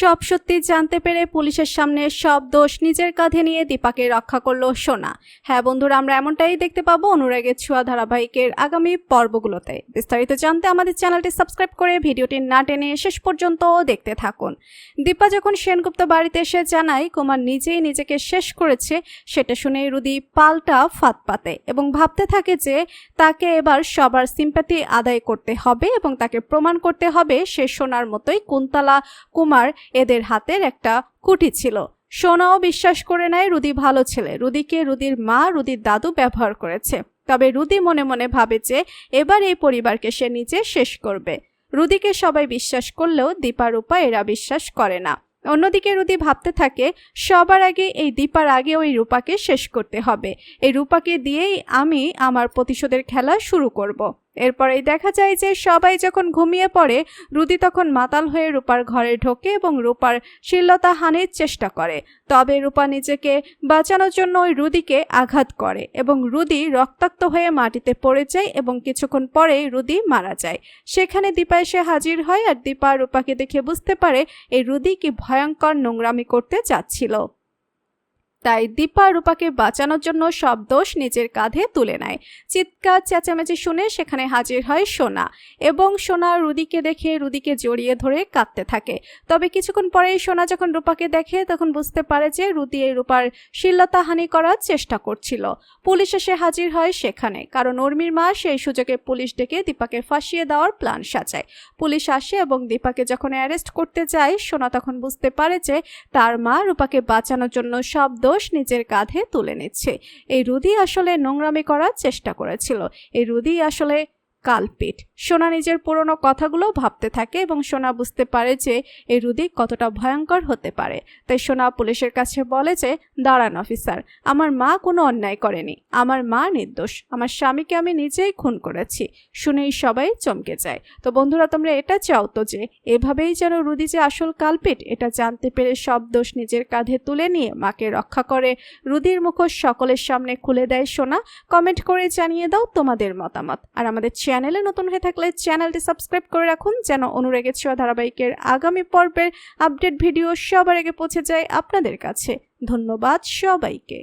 সব সত্যি জানতে পেরে পুলিশের সামনে সব দোষ নিজের কাঁধে নিয়ে দীপাকে রক্ষা করল সোনা। হ্যাঁ বন্ধুরা, আমরা এমনটাই দেখতে পাবো অনুরাগের ছোঁয়া ধারাবাহিকের আগামী পর্বগুলোতে। বিস্তারিত জানতে আমাদের চ্যানেলটি সাবস্ক্রাইব করে ভিডিওটি না টেনে শেষ পর্যন্ত দেখতে থাকুন। দীপা যখন সেনগুপ্ত বাড়িতে এসে জানায়, কুমার নিজেই নিজেকে শেষ করেছে, সেটা শুনে রুদি পাল্টা ফাঁদ পাতে এবং ভাবতে থাকে যে তাকে এবার সবার সিম্প্যাথি আদায় করতে হবে এবং তাকে প্রমাণ করতে হবে সে সোনার মতোই কুন্তলা কুমার এদের হাতের একটা কুটি ছিল। সোনাও বিশ্বাস করে নেয় রুদি ভালো ছেলে। রুদিকে রুদির মা, রুদির দাদু ব্যবহার করেছে। তবে রুদি মনে মনে ভাবে যে এবার এই পরিবারকে সে নিজে শেষ করবে। রুদিকে সবাই বিশ্বাস করলেও দীপা রূপা এরা বিশ্বাস করে না। অন্যদিকে রুদি ভাবতে থাকে, সবার আগে এই দীপার আগে ওই রূপাকে শেষ করতে হবে। এই রূপাকে দিয়েই আমি আমার প্রতিশোধের খেলা শুরু করব। এরপরেই দেখা যায় যে সবাই যখন ঘুমিয়ে পড়ে, রুদি তখন মাতাল হয়ে রূপার ঘরে ঢোকে এবং রূপার শিলতা হানির চেষ্টা করে। তবে রূপা নিজেকে বাঁচানোর জন্য ওই রুদিকে আঘাত করে এবং রুদি রক্তাক্ত হয়ে মাটিতে পড়ে যায় এবং কিছুক্ষণ পরেই রুদি মারা যায়। সেখানে দীপা এসে হাজির হয় আর দীপা রূপাকে দেখে বুঝতে পারে এই রুদি কি ভয়ঙ্কর নোংরামি করতে চাচ্ছিল। তাই দীপা রূপাকে বাঁচানোর জন্য সব দোষ নিজের কাঁধে তুলে নেয়। চিৎকার, চেঁচামেচি শুনে সেখানে হাজির হয় সোনা এবং সোনা রুদিকে দেখে রুদিকে জড়িয়ে ধরে কাঁদতে থাকে। তবে কিছুক্ষণ পরেই সোনা যখন রূপাকে দেখে তখন বুঝতে পারে যে রুদি এই রূপার শিল্লতাহানি করার চেষ্টা করছিল। পুলিশ এসে হাজির হয় সেখানে, কারণ উর্মির মা সেই সুযোগে পুলিশ ডেকে দীপাকে ফাঁসিয়ে দেওয়ার প্ল্যান সাজায়। পুলিশ আসে এবং দীপাকে যখন অ্যারেস্ট করতে যায়, সোনা তখন বুঝতে পারে যে তার মা রূপাকে বাঁচানোর জন্য সব দোষ নিজের কাঁধে তুলে নিচ্ছে। এই রুদি আসলে নোংরামি করার চেষ্টা করেছিল। এই রুদি আসলে কালপিট। সোনা নিজের পুরনো কথাগুলো ভাবতে থাকে এবং সোনা বুঝতে পারে যে এই রুদি কতটা ভয়ঙ্কর হতে পারে। তাই সোনা পুলিশের কাছে বলে যে, দাঁড়ান অফিসার, আমার মা কোনো অন্যায় করেনি। আমার মা নির্দোষ। আমার স্বামীকে আমি নিজেই খুন করেছি। শুনেই সবাই চমকে যায়। তো বন্ধুরা, তোমরা এটা চাও তো যে, এভাবেই যেন রুদি যে আসল কালপিট, এটা জানতে পেরে সব দোষ নিজের কাঁধে তুলে নিয়ে মাকে রক্ষা করে রুদির মুখোশ সকলের সামনে খুলে দেয় সোনা। কমেন্ট করে জানিয়ে দাও তোমাদের মতামত। আর আমাদের চ্যানেলে নতুন হয়ে থাকলে চ্যানেলটি সাবস্ক্রাইব করে রাখুন, যেন অনুরাগের ছোঁয়া ধারাবাহিকের আগামী পর্বের আপডেট ভিডিও সবার আগে পৌঁছে যায় আপনাদের কাছে। ধন্যবাদ সবাইকে।